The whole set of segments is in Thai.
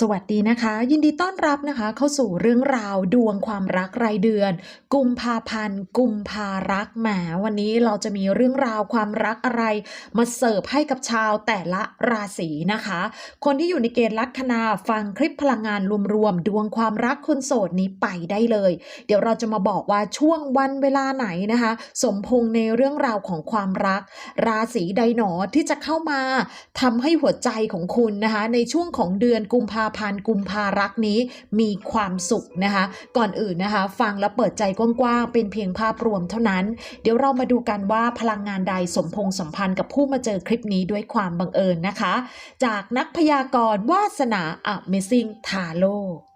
สวัสดีนะคะ ยินดีต้อนรับนะคะ เข้าสู่เรื่องราวดวงความรักรายเดือน กุมภาพันธ์ กุมภารักแหมวันนี้เราจะมีเรื่องราวความรักอะไร มาเสิร์ฟให้กับชาวแต่ละราศีนะคะ คนที่อยู่ในเกณฑ์ลัคนาฟังคลิปพลังงานรวมๆดวงความรักคนโสดนี้ไปได้เลย เดี๋ยวเราจะมาบอกว่าช่วงวันเวลาไหนนะคะ สมพงษ์ในเรื่องราวของความรัก ราศีใดหนอที่จะเข้ามาทำให้หัวใจของคุณนะคะ ในช่วงของเดือนกุมภาพันธ์กุมภารักนี้มีความสุขนะคะ ก่อนอื่นนะคะ ฟังแล้วเปิดใจกว้างๆเป็นเพียงภาพรวมเท่านั้น เดี๋ยวเรามาดูกันว่าพลังงานใดสมพงษ์สัมพันธ์กับผู้มาเจอคลิปนี้ด้วยความบังเอิญนะคะ จากนักพยากรณ์วาสนา Amazing Tarot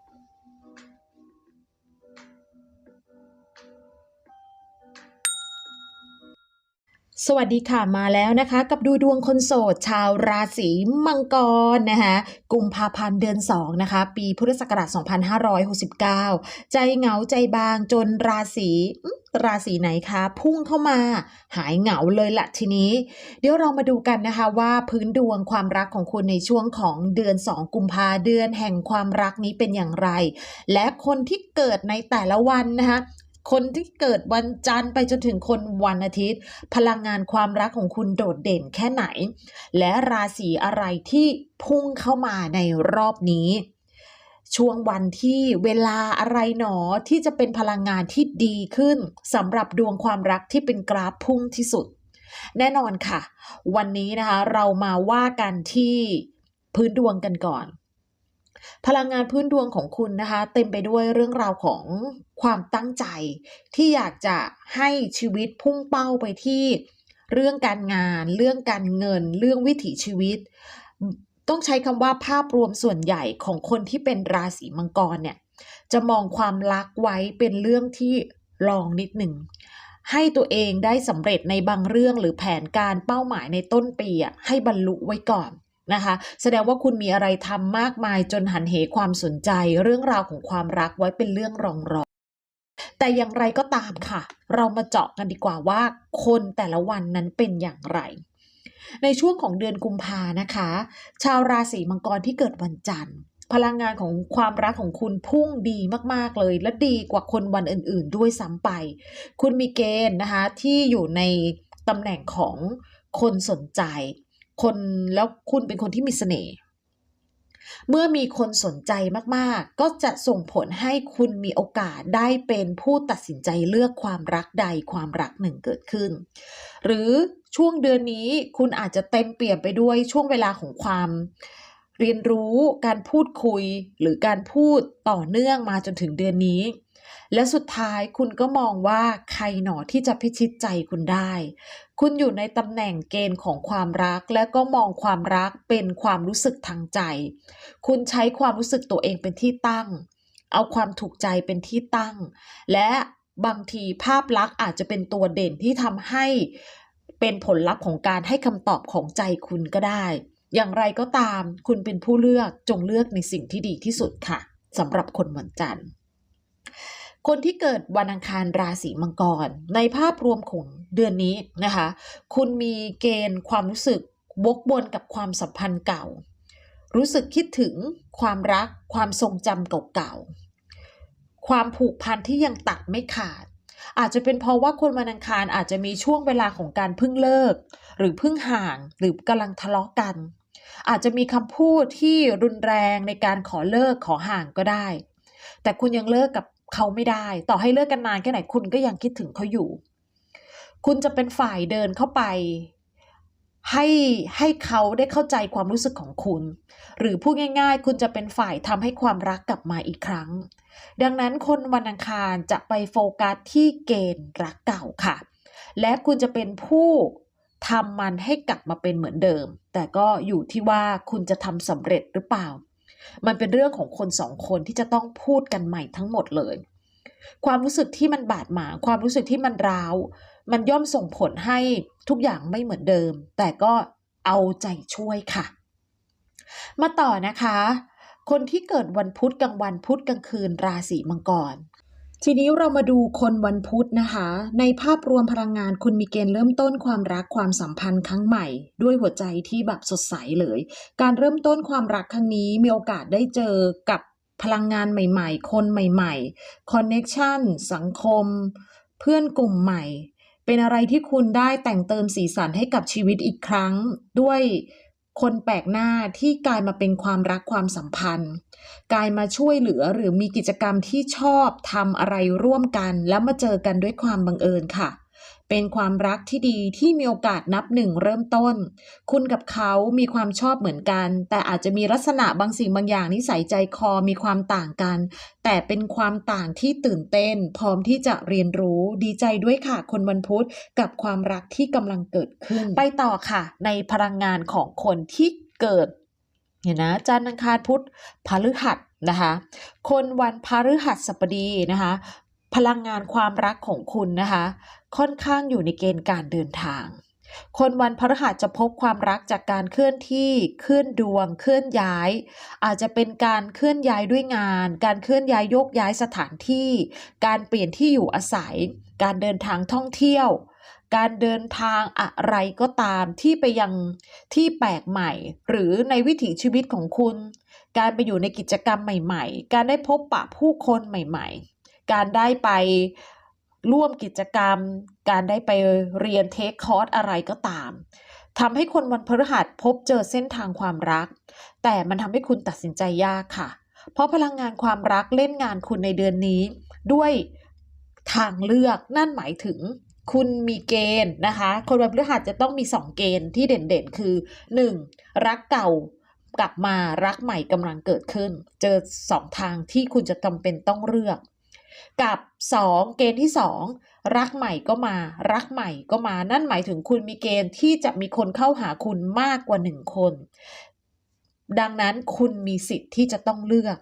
สวัสดีค่ะมาแล้วนะคะ กับดูดวงคนโสด ชาวราศีมังกรนะคะกุมภาพันธ์เดือน 2 นะคะ ปีพุทธศักราช 2569 ใจเหงาใจบางจนราศีราศีไหนคะ พุ่งเข้ามาหายเหงาเลยละทีนี้ เดี๋ยวเรามาดูกันนะคะว่าพื้นดวงความรักของคุณในช่วงของเดือน 2 กุมภาเดือนแห่งความรักนี้เป็นอย่างไร และคนที่เกิดในแต่ละวันนะคะ คนที่เกิดวันจันทร์ไปจนถึงคนวันอาทิตย์ พลังงานความรักของคุณโดดเด่นแค่ไหน และราศีอะไรที่พุ่งเข้ามาในรอบนี้ ช่วงวันที่เวลาอะไรหนอที่จะเป็นพลังงานที่ดีขึ้นสำหรับดวงความรักที่เป็นกราฟพุ่งที่สุด แน่นอนค่ะ วันนี้นะคะเรามาว่ากันที่พื้นดวงกันก่อน พลังงานพื้นดวงของคุณนะคะ เต็มไปด้วยเรื่องราวของความตั้งใจ ที่อยากจะให้ชีวิตพุ่งเป้าไปที่เรื่องการงาน เรื่องการเงิน เรื่องวิถีชีวิต ต้องใช้คำว่าภาพรวมส่วนใหญ่ของคนที่เป็นราศีมังกรเนี่ยจะมองความรักไว้เป็นเรื่องที่รองนิดหนึ่งให้ตัวเองได้สำเร็จในบางเรื่องหรือแผนการเป้าหมายในต้นปีอะให้บรรลุไว้ก่อน นะคะ แสดงว่าคุณมีอะไรทำมากมายจนหันเหความสนใจ เรื่องราวของความรักไว้เป็นเรื่องรองรองแต่อย่างไรก็ตามค่ะ เรามาเจาะกันดีกว่าว่า คนแต่ละวันนั้นเป็นอย่างไร ในช่วงของเดือนกุมภานะคะ ชาวราศีมังกรที่เกิดวันจันทร์พลังงานของความรักของคุณพุ่งดีมาก ๆ เลย และดีกว่าคนวันอื่น ๆ ด้วยซ้ำไป คุณมีเกณฑ์นะคะที่อยู่ในตำแหน่งของคนสนใจ คนแล้วคุณเป็นคนที่มีเสน่ห์เมื่อมีคนสนใจมากๆ ก็จะส่งผลให้คุณมีโอกาสได้เป็นผู้ตัดสินใจเลือกความรักใดความรักหนึ่งเกิดขึ้น หรือช่วงเดือนนี้คุณอาจจะเต็มเปี่ยมไปด้วยช่วงเวลาของความเรียนรู้การพูดคุยหรือการพูดต่อเนื่องมาจนถึงเดือนนี้ และสุดท้ายคุณก็มองว่าใครหนอที่จะพิชิตใจคุณได้ คุณอยู่ในตำแหน่งเกณฑ์ของความรัก และก็มองความรักเป็นความรู้สึกทางใจ คุณใช้ความรู้สึกตัวเองเป็นที่ตั้ง เอาความถูกใจเป็นที่ตั้ง และบางทีภาพลักษณ์อาจจะเป็นตัวเด่นที่ทำให้เป็นผลลัพธ์ของการให้คำตอบของใจคุณก็ได้ อย่างไรก็ตาม คุณเป็นผู้เลือกจงเลือกในสิ่งที่ดีที่สุดค่ะสำหรับคนวันจันทร์ คนที่เกิดวันอังคารราศีมังกร ในภาพรวมของเดือนนี้นะคะ คุณมีเกณฑ์ความรู้สึกวกวนกับความสัมพันธ์เก่า รู้สึกคิดถึงความรักความทรงจำเก่าๆ ความผูกพันที่ยังตัดไม่ขาด อาจจะเป็นเพราะว่าคนวันอังคารอาจจะมีช่วงเวลาของการเพิ่งเลิก หรือเพิ่งห่างหรือกำลังทะเลาะกัน อาจจะมีคำพูดที่รุนแรงในการขอเลิกขอห่างก็ได้ แต่คุณยังเลิกกับ เขาไม่ได้ ต่อให้เลิกกันนานแค่ไหนคุณก็ยังคิดถึงเขาอยู่ คุณจะเป็นฝ่ายเดินเข้าไป ให้ให้เขาได้เข้าใจความรู้สึกของคุณ หรือพูดง่ายๆ คุณจะเป็นฝ่ายทำให้ความรักกลับมาอีกครั้ง ดังนั้นคนวันอังคารจะไปโฟกัสที่เกณฑ์รักเก่าค่ะ และคุณจะเป็นผู้ทำมันให้กลับมาเป็นเหมือนเดิม แต่ก็อยู่ที่ว่าคุณจะทำสำเร็จหรือเปล่า มันเป็นเรื่องของคนสองคนที่จะต้องพูดกันใหม่ทั้งหมดเลย ความรู้สึกที่มันบาดหมางความรู้สึกที่มันร้าว มันย่อมส่งผลให้ทุกอย่างไม่เหมือนเดิม แต่ก็เอาใจช่วยค่ะ มาต่อนะคะ คนที่เกิดวันพุธกลางวันพุธกลางคืนราศีมังกร ทีนี้เรามาดูคนวันพุธนะคะ ในภาพรวมพลังงานคุณมีเกณฑ์เริ่มต้นความรักความสัมพันธ์ครั้งใหม่ ด้วยหัวใจที่แบบสดใสเลย การเริ่มต้นความรักครั้งนี้มีโอกาสได้เจอกับพลังงานใหม่ ๆ คนใหม่ๆคอนเน็ชันสังคม เพื่อนกลุ่มใหม่ เป็นอะไรที่คุณได้แต่งเติมสีสันให้กับชีวิตอีกครั้งด้วย คนแปลกหน้าที่กลายมาเป็นความรักความสัมพันธ์ กลายมาช่วยเหลือหรือมีกิจกรรมที่ชอบทำอะไรร่วมกัน แล้วมาเจอกันด้วยความบังเอิญค่ะ เป็นความรักที่ดีที่มีโอกาสนับหนึ่งเริ่มต้น คุณกับเขามีความชอบเหมือนกัน แต่อาจจะมีลักษณะบางสิ่งบางอย่างนิสัยใจคอมีความต่างกัน แต่เป็นความต่างที่ตื่นเต้น พร้อมที่จะเรียนรู้ดีใจด้วยค่ะ คนวันพุธกับความรักที่กำลังเกิดขึ้น ไปต่อค่ะ ในพลังงานของคนที่เกิดเห็นนะจันทร์อังคารพุธพฤหัสนะคะ คนวันพฤหัสบดีนะคะ พลังงานความรักของคุณนะคะ ค่อนข้างอยู่ในเกณฑ์การเดินทาง คนวันพฤหัสจะพบความรักจากการเคลื่อนที่เคลื่อนดวง เคลื่อนย้าย อาจจะเป็นการเคลื่อนย้ายด้วยงาน การเคลื่อนย้ายโยกย้ายสถานที่ การเปลี่ยนที่อยู่อาศัย การเดินทางท่องเที่ยว การเดินทางอะไรก็ตามที่ไปยังที่แปลกใหม่ หรือในวิถีชีวิตของคุณ การไปอยู่ในกิจกรรมใหม่ ๆ การได้พบปะผู้คนใหม่ ๆ การได้ไปร่วมกิจกรรม การได้ไปเรียนเทคคอร์สอะไรก็ตามทำให้คนวันพฤหัสพบเจอเส้นทางความรัก แต่มันทำให้คุณตัดสินใจยากค่ะ เพราะพลังงานความรักเล่นงานคุณในเดือนนี้ ด้วยทางเลือกนั่นหมายถึงคุณมีเกณฑ์นะคะ คนวันพฤหัสจะต้องมี 2 เกณฑ์ที่เด่นๆ คือ 1. รักเก่ากลับมารักใหม่กำลังเกิดขึ้น เจอ 2 ทางที่คุณจะจำเป็นต้องเลือก กับ 2 เกณฑ์ที่ 2 รักใหม่ก็มา รักใหม่ก็มา นั่นหมายถึงคุณมีเกณฑ์ที่จะมีคนเข้าหาคุณมากกว่า 1 คน ดังนั้นคุณมีสิทธิ์ที่จะต้องเลือก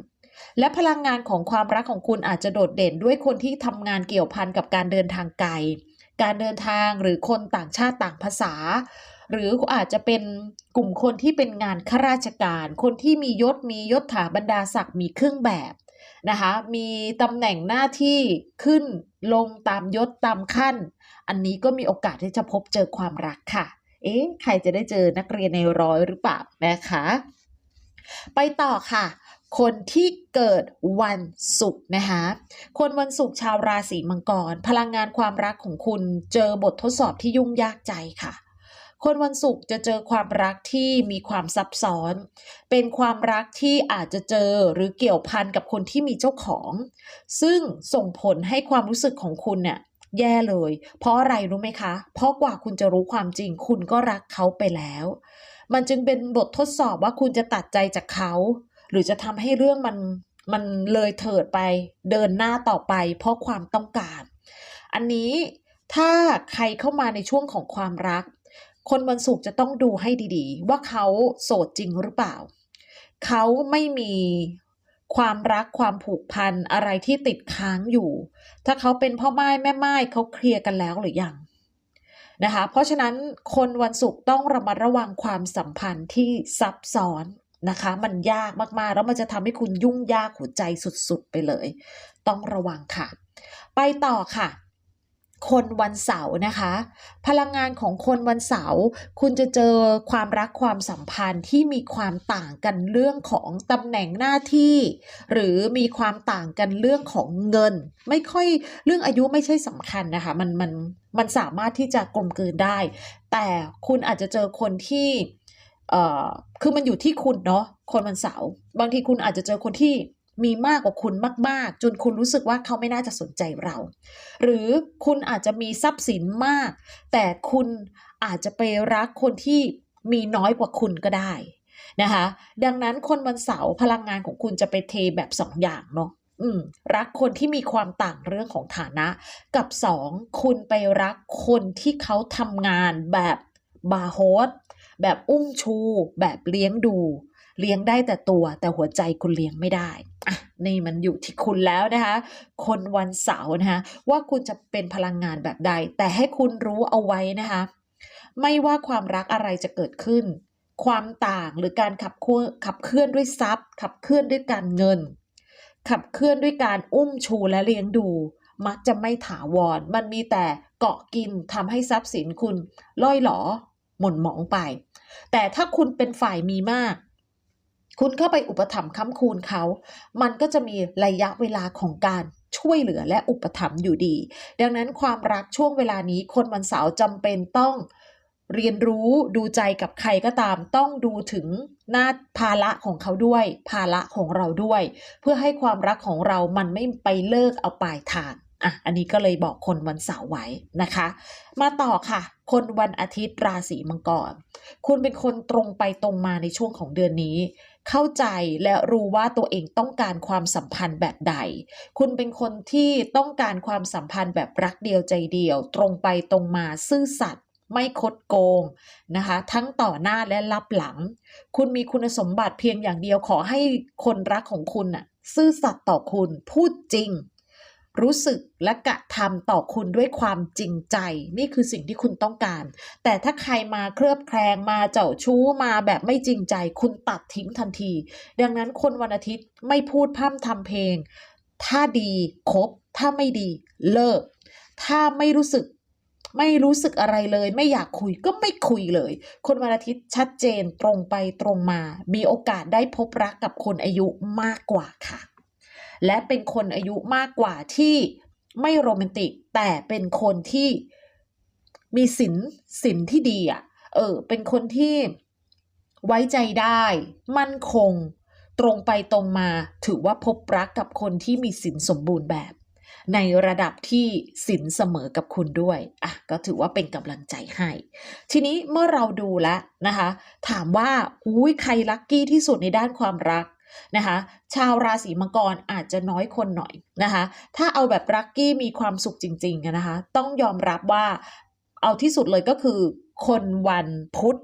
และพลังงานของความรักของคุณอาจจะโดดเด่นด้วยคนที่ทำงานเกี่ยวพันกับการเดินทางไกล การเดินทางหรือคนต่างชาติต่างภาษา หรืออาจจะเป็นกลุ่มคนที่เป็นงานข้าราชการ คนที่มียศมียศถาบรรดาศักดิ์มีเครื่องแบบ นะคะ มีตำแหน่งหน้าที่ขึ้นลงตามยศตามขั้น อันนี้ก็มีโอกาสที่จะพบเจอความรักค่ะ เอ๊ะ ใครจะได้เจอนักเรียนในร้อยหรือเปล่านะคะ ไปต่อค่ะ คนที่เกิดวันศุกร์นะคะ คนวันศุกร์ชาวราศีมังกร พลังงานความรักของคุณเจอบททดสอบที่ยุ่งยากใจค่ะ คนวันศุกร์จะเจอความรักที่มีความซับซ้อน เป็นความรักที่อาจจะเจอหรือเกี่ยวพันกับคนที่มีเจ้าของ ซึ่งส่งผลให้ความรู้สึกของคุณเนี่ยแย่เลย เพราะอะไรรู้ไหมคะ เพราะกว่าคุณจะรู้ความจริง คุณก็รักเขาไปแล้ว มันจึงเป็นบททดสอบว่าคุณจะตัดใจจากเขา หรือจะทำให้เรื่องมันมันเลยเถิดไป เดินหน้าต่อไป เพราะความต้องการ อันนี้ถ้าใครเข้ามาในช่วงของความรัก คนวันศุกร์จะต้องดูให้ดีๆ ว่าเขาโสดจริงหรือเปล่า เขาไม่มีความรักความผูกพันอะไรที่ติดค้างอยู่ ถ้าเขาเป็นพ่อไม้แม่ไม้เขาเคลียร์กันแล้วหรือยังนะคะ เพราะฉะนั้นคนวันศุกร์ต้องระมัดระวังความสัมพันธ์ที่ซับซ้อนนะคะ มันยากมากๆ แล้วมันจะทำให้คุณยุ่งยากหัวใจสุดๆ ไปเลย ต้องระวังค่ะ ไปต่อค่ะ คนวันเสาร์นะคะ พลังงานของคนวันเสาร์คุณจะเจอความรักความสัมพันธ์ที่มีความต่างกันเรื่องของตำแหน่งหน้าที่ หรือมีความต่างกันเรื่องของเงิน ไม่ค่อยเรื่องอายุไม่ใช่สำคัญนะคะมันมันมันสามารถที่จะกลมกลืนได้ แต่คุณอาจจะเจอคนที่เอ่อคือมันอยู่ที่คุณเนาะคนวันเสาร์บางทีคุณอาจจะเจอคนที่ มีมากกว่าคุณมาก ๆ จนคุณรู้สึกว่าเขาไม่น่าจะสนใจเรา หรือคุณอาจจะมีทรัพย์สินมาก แต่คุณอาจจะไปรักคนที่มีน้อยกว่าคุณก็ได้นะคะ ดังนั้นคนวันเสาร์พลังงานของคุณจะไปเทแบบสองอย่างเนาะอืมรักคนที่มีความต่างเรื่องของฐานะ กับสองคุณไปรักคนที่เขาทำงานแบบบาร์โฮสแบบอุ้มชู แบบเลี้ยงดู เลี้ยงได้แต่ตัวแต่หัวใจคุณเลี้ยงไม่ได้ นี่มันอยู่ที่คุณแล้วนะคะ คนวันเสาร์นะคะว่าคุณจะเป็นพลังงานแบบใด แต่ให้คุณรู้เอาไว้นะคะ ไม่ว่าความรักอะไรจะเกิดขึ้น ความต่างหรือการขับเคลื่อนขับเคลื่อนด้วยทรัพย์ ขับเคลื่อนด้วยการเงิน ขับเคลื่อนด้วยการอุ้มชูและเลี้ยงดู มักจะไม่ถาวร มันมีแต่เกาะกินทำให้ทรัพย์สินคุณล่อยหลอหม่นหมองไป แต่ถ้าคุณเป็นฝ่ายมีมาก คุณเข้าไปอุปถัมภ์ค้ำคูณเขา มันก็จะมีระยะเวลาของการช่วยเหลือและอุปถัมภ์อยู่ดี ดังนั้นความรักช่วงเวลานี้คนวันเสาร์จำเป็นต้องเรียนรู้ดูใจกับใครก็ตามต้องดูถึงหน้าภาระของเขาด้วย ภาระของเราด้วย เพื่อให้ความรักของเรามันไม่ไปเลิกเอาปลายทางอะอันนี้ก็เลยบอกคนวันเสาร์ไว้นะคะ มาต่อค่ะ คนวันอาทิตย์ราศีมังกร คุณเป็นคนตรงไปตรงมาในช่วงของเดือนนี้ เข้าใจและรู้ว่าตัวเองต้องการความสัมพันธ์แบบใด คุณเป็นคนที่ต้องการความสัมพันธ์แบบรักเดียวใจเดียว ตรงไปตรงมาซื่อสัตย์ไม่คดโกงนะคะ ทั้งต่อหน้าและรับหลัง คุณมีคุณสมบัติเพียงอย่างเดียวขอให้คนรักของคุณน่ะซื่อสัตย์ต่อคุณพูดจริง รู้สึกและกระทำต่อคุณด้วยความจริงใจ นี่คือสิ่งที่คุณต้องการ แต่ถ้าใครมาเคลือบแคลงมาเจ้าชู้มาแบบไม่จริงใจ คุณตัดทิ้งทันที ดังนั้นคนวันอาทิตย์ไม่พูดพร่ำทำเพลง ถ้าดีคบ ถ้าไม่ดีเลิก ถ้าไม่รู้สึกไม่รู้สึกอะไรเลย ไม่อยากคุยก็ไม่คุยเลย คนวันอาทิตย์ชัดเจนตรงไปตรงมา มีโอกาสได้พบรักกับคนอายุมากกว่าค่ะ และเป็นคนอายุมากกว่าที่ไม่โรแมนติก แต่เป็นคนที่มีสินสินที่ดีอะ เออ เป็นคนที่ไว้ใจได้ มั่นคง ตรงไปตรงมาถือว่าพบรักกับคนที่มีสินสมบูรณ์แบบ ในระดับที่สินเสมอกับคุณด้วย อะ ก็ถือว่าเป็นกำลังใจให้ ทีนี้เมื่อเราดูแล้วนะคะ ถามว่าอุ้ยใครลัคกี้ที่สุดในด้านความรัก นะคะ ชาวราศีมังกรอาจจะน้อยคนหน่อยนะคะ ถ้าเอาแบบลัคกี้มีความสุขจริงๆนะคะ ต้องยอมรับว่าเอาที่สุดเลยก็คือ คนวันพุธ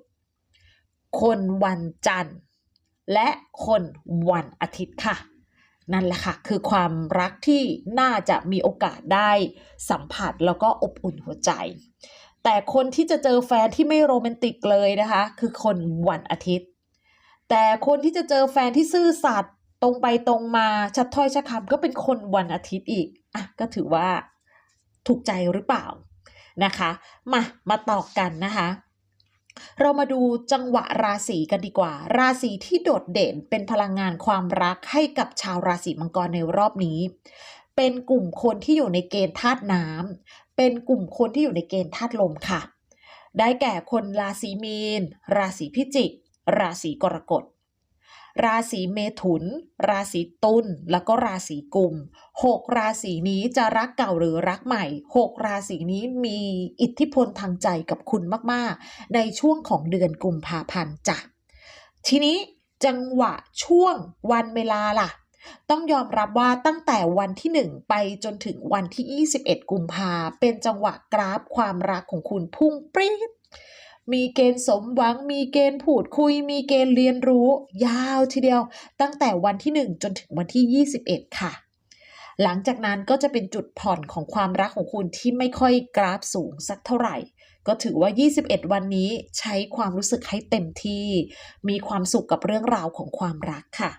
คนวันจันทร์ และคนวันอาทิตย์ค่ะนั่นแหละค่ะ คือความรักที่น่าจะมีโอกาสได้สัมผัสแล้วก็อบอุ่นหัวใจ แต่คนที่จะเจอแฟนที่ไม่โรแมนติกเลยนะคะ คือคนวันอาทิตย์ แต่คนที่จะเจอแฟนที่ซื่อสัตย์ตรงไปตรงมาชัดถ้อยชัดคำก็เป็นคนวันอาทิตย์อีกอะก็ถือว่าถูกใจหรือเปล่านะคะ มามาต่อกันนะคะ เรามาดูจังหวะราศีกันดีกว่า ราศีที่โดดเด่นเป็นพลังงานความรักให้กับชาวราศีมังกรในรอบนี้ เป็นกลุ่มคนที่อยู่ในเกณฑ์ธาตุน้ำเป็นกลุ่มคนที่อยู่ในเกณฑ์ธาตุลมค่ะ ได้แก่คนราศีมีน ราศีพิจิก ราศีกรกฎ ราศีเมถุน ราศีตุลแล้วก็ราศีกุมหกราศีนี้จะรักเก่าหรือรักใหม่หกราศีนี้มีอิทธิพลทางใจกับคุณมากๆ ในช่วงของเดือนกุมภาพันธ์จ้ะทีนี้จังหวะช่วงวันเวลาล่ะต้องยอมรับว่าตั้งแต่วันที่ 1 ไปจนถึงวันที่ 21 กุมภาเป็นจังหวะกราฟความรักของคุณพุ่งปรี๊ด มีเกณฑ์สมหวัง มีเกณฑ์พูดคุย มีเกณฑ์เรียนรู้ ยาวทีเดียว ตั้งแต่วันที่ 1 จนถึงวันที่ 21 ค่ะ หลังจากนั้นก็จะเป็นจุดผ่อนของความรักของคุณที่ไม่ค่อยกราฟสูงสักเท่าไหร่ ก็ถือว่า 21 วันนี้ใช้ความรู้สึกให้เต็มที่ มีความสุขกับเรื่องราวของความรักค่ะ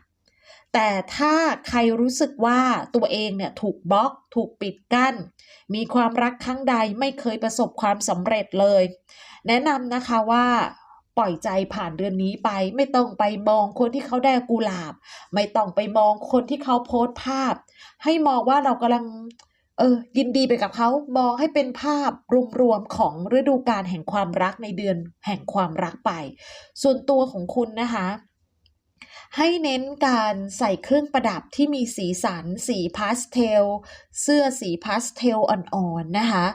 แต่ถ้าใครรู้สึกว่าตัวเองเนี่ยถูกบล็อกถูกปิดกั้น มีความรักครั้งใดไม่เคยประสบความสำเร็จเลย แนะนำนะคะว่าปล่อยใจผ่านเดือนนี้ไป ไม่ต้องไปมองคนที่เขาได้กุหลาบ ไม่ต้องไปมองคนที่เขาโพสต์ภาพ ให้มองว่าเรากำลังเออยินดีไปกับเขามองให้เป็นภาพรวมๆของฤดูกาลแห่งความรักในเดือนแห่งความรักไป ส่วนตัวของคุณนะคะ ให้เน้นการใส่เครื่องประดับที่มีสีสัน สีพาสเทล เสื้อสีพาสเทลอ่อนๆนะคะ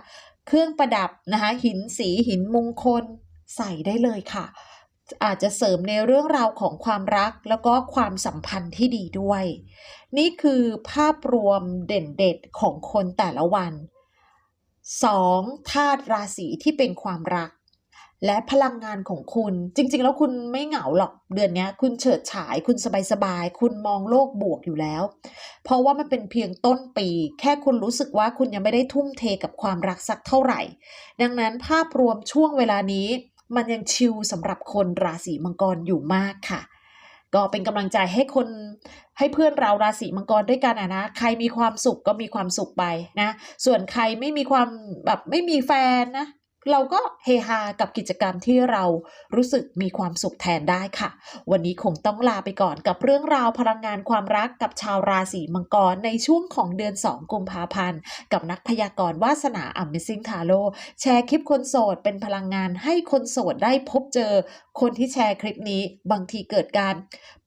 เครื่องประดับนะคะหินสีหินมงคลใส่ได้เลยค่ะ อาจจะเสริมในเรื่องราวของความรักแล้วก็ความสัมพันธ์ที่ดีด้วย นี่คือภาพรวมเด่นเด็ดของคนแต่ละวัน 2. ธาตุราศีที่เป็นความรัก และพลังงานของคุณ จริง ๆ แล้วคุณไม่เหงาหรอกเดือนนี้คุณเฉิดฉาย คุณสบายๆ คุณมองโลกบวกอยู่แล้ว เพราะว่ามันเป็นเพียงต้นปี แค่คุณรู้สึกว่าคุณยังไม่ได้ทุ่มเทกับความรักสักเท่าไหร่ ดังนั้นภาพรวมช่วงเวลานี้ มันยังชิลสำหรับคนราศีมังกรอยู่มากค่ะ ก็เป็นกำลังใจให้คนให้เพื่อนเราราศีมังกรด้วยกันอะนะ ใครมีความสุขก็มีความสุขไปนะ ส่วนใครไม่มีความแบบไม่มีแฟนนะ เราก็เฮฮากับกิจกรรมที่เรารู้สึกมีความสุขแทนได้ค่ะ วันนี้คงต้องลาไปก่อนกับเรื่องราวพลังงานความรักกับชาวราศีมังกรในช่วงของเดือน 2 กุมภาพันธ์ กับนักพยากรณ์วาสนา Amazing Tarot แชร์คลิปคนโสดเป็นพลังงานให้คนโสดได้พบเจอ คนที่แชร์คลิปนี้บางทีเกิดการ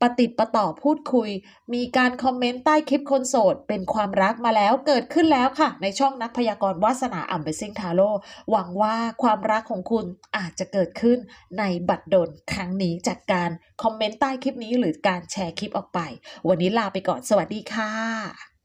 ปฏิดประต่อพูดคุย มีการคอมเมนต์ใต้คลิปคนโสด เป็นความรักมาแล้วเกิดขึ้นแล้วค่ะ ในช่องนักพยากรณ์วาสนา Amazing Tarot หวังว่าความรักของคุณอาจจะเกิดขึ้นในบัตรดลครั้งนี้จากการคอมเมนต์ใต้คลิปนี้หรือการแชร์คลิปออกไป วันนี้ลาไปก่อนสวัสดีค่ะ